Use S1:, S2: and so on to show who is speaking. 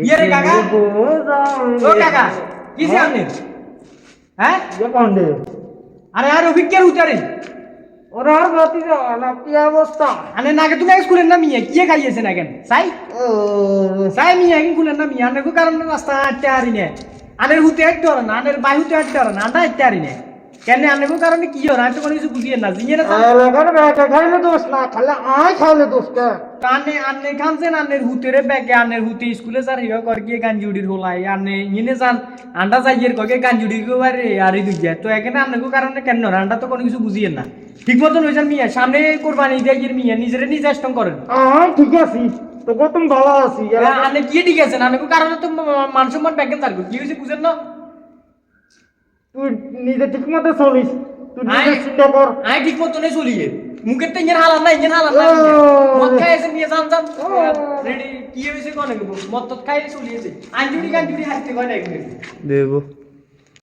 S1: ইয়ে কাকা। ও কাকা কিসে আপনি? হ্যাঁ? আরে আর অভিজ্ঞার উতারে
S2: ওরা বাতি না কি অবস্থা
S1: আনে নাকে তুমি স্কুলের না মিয়া কি খাইয়েছে না কেন? সাই?
S2: ও
S1: সাই মিয়া কি কুলের না মিয়া আনে কারণ রাস্তা হাঁটতে হারি নে। আনের হুতে পারে না আনের বাই হুতে হাঁটতে পারে না হারি নে। কেন আনে কারণে কি হয় আমি তো কোনো কিছু বুঝিয়ে না জিয়ে না
S2: এলাকার ব্যাটা খাইলে দোষ না খালে আয় খাইলে দোষ কে।
S1: কানে আন্নে খানছেন আন্নের হুতেরে ব্যাগে আন্নের হুতে স্কুলে যার ইয়া কর গিয়ে গাঞ্জুডির হোলাই আন্নে ইনে যান আন্ডা যাইয়ের কগে গাঞ্জুডির গো বারে আর এই দুইয়া তো এখানে আন্নে কারণে কেন না আন্ডা তো কোনো কিছু বুঝিয়ে না ঠিক মতন হয়েছেন মিয়া সামনে কোরবানি দিয়ে মিয়া নিজেরে নিজে স্ট্রং করেন
S2: আয় ঠিক আছে তোকে তুমি ভালো আছি
S1: আন্নে কি ঠিক আছে? আন্নে কারণে তো মান সম্মান ব্যাগে থাকবে কি হয়েছে বুঝেন না?
S2: তুই নিজে ঠিক মতো চলিস। তুই নিজে। চিন্তা কর।
S1: ঠিক মতনই চলিয়ে। মুখের তো ইঞ্জিন হালান না ইঞ্জিন হালান না। মদ খাই এসে নিয়ে যান যান। রেডি। কি হয়েছে কোনে? মদ তো খাই চলিয়েছে আঞ্জুড়ি কয় না
S3: দেবো।